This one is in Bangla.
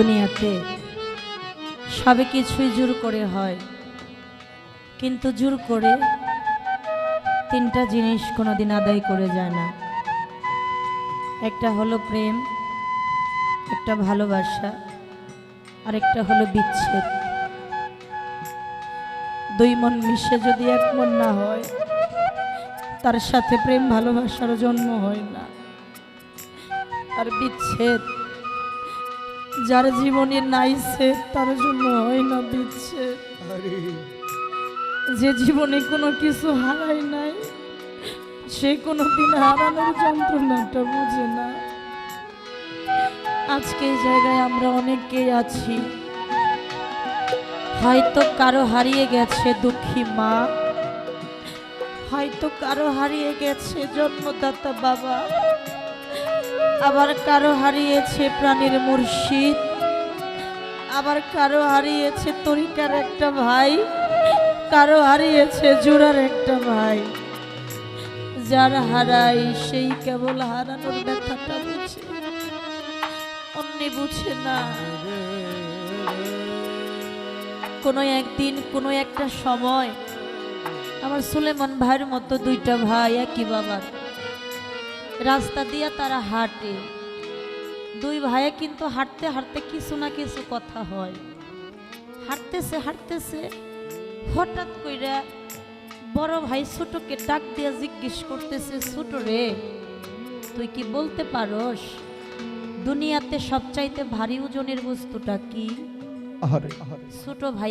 দুনিয়াতে সবে কিছুই জোর করে হয়। কিন্তু জোর করে তিনটা জিনিস কোনোদিন আদায় করে যায় না। একটা হলো প্রেম, একটা ভালোবাসা আর একটা হলো বিচ্ছেদ। দুই মন মিশে যদি এক মন না হয়, তার সাথে প্রেম ভালোবাসার জন্ম হয় না। আর বিচ্ছেদ যার জীবনে নাইছে তার জন্য হয় না বিচ্ছেদ যে জীবনে কোনো কিছু হারায় নাই সে কোনো দিন হারানোর যন্ত্রণাটা বুঝে না। আজকে এই জায়গায় আমরা অনেকেই আছি। হয়তো কারও হারিয়ে গেছে দুঃখী মা হয়তো কারও হারিয়ে গেছে জন্মদাতা বাবা। আবার কারও হারিয়েছে প্রাণীর মুর্শিদ, আবার কারও হারিয়েছে তরিকার একটা ভাই, কারও হারিয়েছে জোড়ার একটা ভাই। যার হারাই সেই কেবল হারানোর ব্যথাটা বুঝে, অন্যে বুঝে না। কোনো একদিন, কোনো একটা সময় আমার সুলেমান ভাইয়ের মতো দুইটা ভাই, একই বাবার। রাস্তা দিয়ে তারা হাঁটে। দুই ভাইয়ে কিন্তু হাঁটতে হাঁটতে কিছু না কিছু কথা হয়। হাঁটতেছে হাঁটতেছে হঠাৎ কইরা বড় ভাই ছোটকে ডাক দিয়ে জিজ্ঞেস করতেছে ছোট রে তুই কি বলতে পারস? দুনিয়াতে সবচাইতে ভারী ওজনের বস্তুটা কি? ছোট ভাই